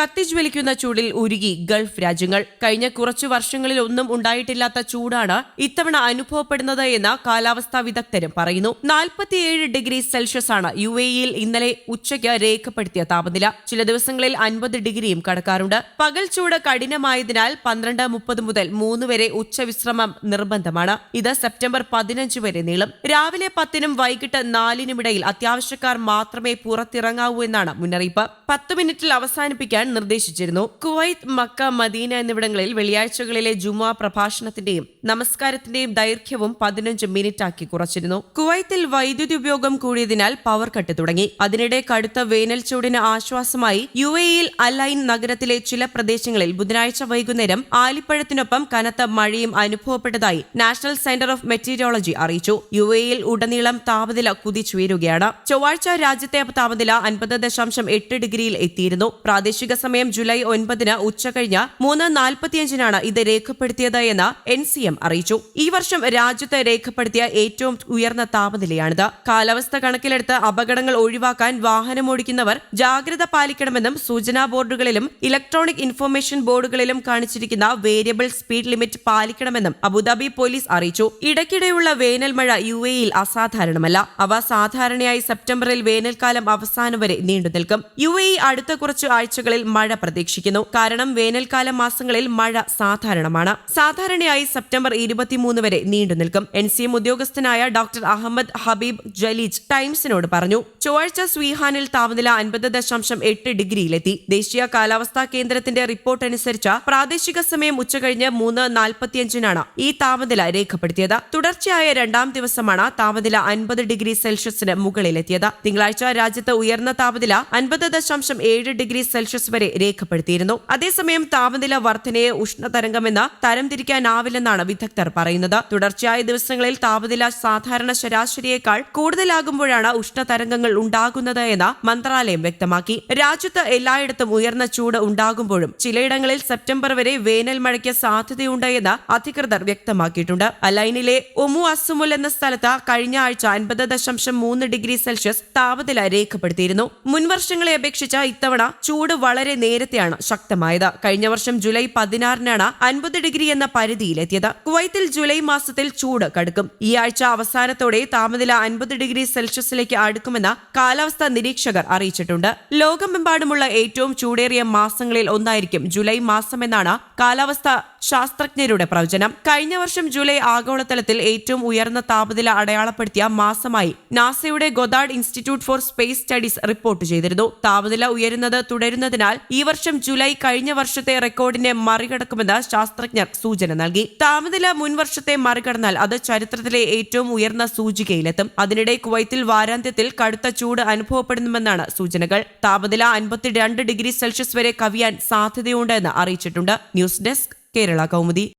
കത്തിജ്വലിക്കുന്ന ചൂടിൽ ഉരുകി ഗൾഫ് രാജ്യങ്ങൾ. കഴിഞ്ഞ കുറച്ചു വർഷങ്ങളിൽ ഒന്നും ഉണ്ടായിട്ടില്ലാത്ത ചൂടാണ് ഇത്തവണ അനുഭവപ്പെടുന്നത് എന്ന് കാലാവസ്ഥാ വിദഗ്ധരും പറയുന്നു. നാൽപ്പത്തിയേഴ് ഡിഗ്രി സെൽഷ്യസ് ആണ് യു എയിൽ ഇന്നലെ ഉച്ചയ്ക്ക് രേഖപ്പെടുത്തിയ താപനില. ചില ദിവസങ്ങളിൽ അൻപത് ഡിഗ്രിയും കടക്കാറുണ്ട്. പകൽ ചൂട് കഠിനമായതിനാൽ പന്ത്രണ്ട് മുപ്പത് മുതൽ മൂന്ന് വരെ ഉച്ചവിശ്രമം നിർബന്ധമാണ്. ഇത് സെപ്റ്റംബർ പതിനഞ്ച് വരെ നീളും. രാവിലെ പത്തിനും വൈകിട്ട് നാലിനുമിടയിൽ അത്യാവശ്യക്കാർ മാത്രമേ പുറത്തിറങ്ങാവൂ എന്നാണ് മുന്നറിയിപ്പ്. പത്ത് മിനിറ്റിൽ അവസാനിപ്പിക്കാൻ നിർദ്ദേശിച്ചിരുന്നു. കുവൈത്ത് മക്ക മദീന എന്നിവിടങ്ങളിൽ വെള്ളിയാഴ്ചകളിലെ ജുമാ പ്രഭാഷണത്തിന്റെയും നമസ്കാരത്തിന്റെയും ദൈർഘ്യവും പതിനഞ്ച് മിനിറ്റാക്കി കുറച്ചിരുന്നു. കുവൈത്തിൽ വൈദ്യുതി ഉപയോഗം കൂടിയതിനാൽ പവർ കട്ട് തുടങ്ങി. അതിനിടെ കടുത്ത വേനൽ ചൂടിന് ആശ്വാസമായി യു എയിൽ അലൈൻ നഗരത്തിലെ ചില പ്രദേശങ്ങളിൽ ബുധനാഴ്ച വൈകുന്നേരം ആലിപ്പഴത്തിനൊപ്പം കനത്ത മഴയും അനുഭവപ്പെട്ടതായി നാഷണൽ സെന്റർ ഓഫ് മെറ്റീരിയോളജി അറിയിച്ചു. യു എയിൽ ഉടനീളം താപനില കുതിച്ചുയരുകയാണ്. ചൊവ്വാഴ്ച രാജ്യത്തെ താപനില അൻപത് ദശാംശം എട്ട് ഡിഗ്രിയിൽ എത്തിയിരുന്നു. പ്രാദേശിക സമയം ജൂലൈ ഒൻപതിന് ഉച്ചകഴിഞ്ഞ് മൂന്ന് നാൽപ്പത്തിയഞ്ചിനാണ് ഇത് രേഖപ്പെടുത്തിയത് എന്ന് എൻ സി എം അറിയിച്ചു. ഈ വർഷം രാജ്യത്ത് രേഖപ്പെടുത്തിയ ഏറ്റവും ഉയർന്ന താപനിലയാണിത്. കാലാവസ്ഥ കണക്കിലെടുത്ത് അപകടങ്ങൾ ഒഴിവാക്കാൻ വാഹനമോടിക്കുന്നവർ ജാഗ്രത പാലിക്കണമെന്നും സൂചനാ ബോർഡുകളിലും ഇലക്ട്രോണിക് ഇൻഫർമേഷൻ ബോർഡുകളിലും കാണിച്ചിരിക്കുന്ന വേരിയബിൾ സ്പീഡ് ലിമിറ്റ് പാലിക്കണമെന്നും അബുദാബി പോലീസ് അറിയിച്ചു. ഇടയ്ക്കിടെയുള്ള വേനൽ മഴ യു എയിൽ അസാധാരണമല്ല. അവ സാധാരണയായി സെപ്റ്റംബറിൽ വേനൽക്കാലം അവസാനം വരെ നീണ്ടു നിൽക്കും യു എ അടുത്ത കുറച്ചു ആഴ്ചകളിൽ മഴ പ്രതീക്ഷിക്കുന്നു. കാരണം വേനൽക്കാല മാസങ്ങളിൽ മഴ സാധാരണമാണ്. സാധാരണയായി സെപ്റ്റംബർ ഇരുപത്തിമൂന്ന് വരെ നീണ്ടു നിൽക്കും. എൻ സി എം ഉദ്യോഗസ്ഥനായ ഡോക്ടർ അഹമ്മദ് ഹബീബ് ജലീജ് ടൈംസിനോട് പറഞ്ഞു ചൊവ്വാഴ്ച സ്വീഹാനിൽ താപനില അൻപത് ദശാംശം എട്ട് ഡിഗ്രിയിലെത്തി. ദേശീയ കാലാവസ്ഥാ കേന്ദ്രത്തിന്റെ റിപ്പോർട്ട് അനുസരിച്ച് പ്രാദേശിക സമയം ഉച്ചകഴിഞ്ഞ് മൂന്ന് നാൽപ്പത്തിയഞ്ചിനാണ് ഈ താപനില രേഖപ്പെടുത്തിയത്. തുടർച്ചയായ രണ്ടാം ദിവസമാണ് താപനില അൻപത് ഡിഗ്രി സെൽഷ്യസിന് മുകളിലെത്തിയത്. തിങ്കളാഴ്ച രാജ്യത്ത് ഉയർന്ന താപനില അൻപത് ദശാംശം ഏഴ് ഡിഗ്രി സെൽഷ്യസ് വരെ രേഖപ്പെടുത്തിയിരുന്നു. അതേസമയം താപനില വർധനയെ ഉഷ്ണതരംഗമെന്ന് തരംതിരിക്കാനാവില്ലെന്നാണ് വിദഗ്ധർ പറയുന്നത്. തുടർച്ചയായ ദിവസങ്ങളിൽ താപനില സാധാരണ ശരാശരിയേക്കാൾ കൂടുതലാകുമ്പോഴാണ് ഉഷ്ണതരംഗങ്ങൾ ഉണ്ടാകുന്നത് എന്ന് മന്ത്രാലയം വ്യക്തമാക്കി. രാജ്യത്ത് എല്ലായിടത്തും ഉയർന്ന ചൂട് ഉണ്ടാകുമ്പോഴും ചിലയിടങ്ങളിൽ സെപ്റ്റംബർ വരെ വേനൽ മഴയ്ക്ക് സാധ്യതയുണ്ട് എന്ന് അധികൃതർ വ്യക്തമാക്കിയിട്ടുണ്ട്. അലൈനിലെ ഒമു അസുമുൽ എന്ന സ്ഥലത്ത് കഴിഞ്ഞ ആഴ്ച അൻപത് ദശാംശം മൂന്ന് ഡിഗ്രി സെൽഷ്യസ് താപനില രേഖപ്പെടുത്തിയിരുന്നു. മുൻവർഷങ്ങളെ അപേക്ഷിച്ച് ഇത്തവണ ചൂട് വളരെ നേരത്തെയാണ് ശക്തമായത്. കഴിഞ്ഞ വർഷം ജൂലൈ പതിനാറിനാണ് അൻപത് ഡിഗ്രി എന്ന പരിധിയിലെത്തിയത്. കുവൈത്തിൽ ജൂലൈ മാസത്തിൽ ചൂട് കടുക്കും. ഈ ആഴ്ച അവസാനത്തോടെ താപനില അൻപത് ഡിഗ്രി സെൽഷ്യസിലേക്ക് അടുക്കുമെന്ന് കാലാവസ്ഥാ നിരീക്ഷകർ അറിയിച്ചിട്ടുണ്ട്. ലോകമെമ്പാടുമുള്ള ഏറ്റവും ചൂടേറിയ മാസങ്ങളിൽ ഒന്നായിരിക്കും ജൂലൈ മാസമെന്നാണ് കാലാവസ്ഥ ശാസ്ത്രജ്ഞരുടെ പ്രവചനം. കഴിഞ്ഞ വർഷം ജൂലൈ ആഗോളതലത്തിൽ ഏറ്റവും ഉയർന്ന താപനില അടയാളപ്പെടുത്തിയ മാസമായി നാസയുടെ Goddard institute for space studies report ചെയ്തിരുന്നു. താപനില ഉയരുന്നത് തുടരുന്നതിനാൽ ഈ വർഷം ജൂലൈ കഴിഞ്ഞ വർഷത്തെ റെക്കോർഡിനെ മറികടക്കുമെന്ന് ശാസ്ത്രജ്ഞർ സൂചന നൽകി. താപനില മുൻ വർഷത്തെ മറികടന്നാൽ അത് ചരിത്രത്തിലെ ഏറ്റവും ഉയർന്ന സൂചികയിലെത്തും. അതിനിടെ കുവൈത്തിൽ വാരാന്ത്യത്തിൽ കടുത്ത ചൂട് അനുഭവപ്പെടുന്നുവെന്നാണ് സൂചനകൾ. താപനില അൻപത്തിരണ്ട് ഡിഗ്രി സെൽഷ്യസ് വരെ കവിയാൻ സാധ്യതയുണ്ടെന്ന് അറിയിച്ചിട്ടുണ്ട്. News desk Kerala Kaumudi.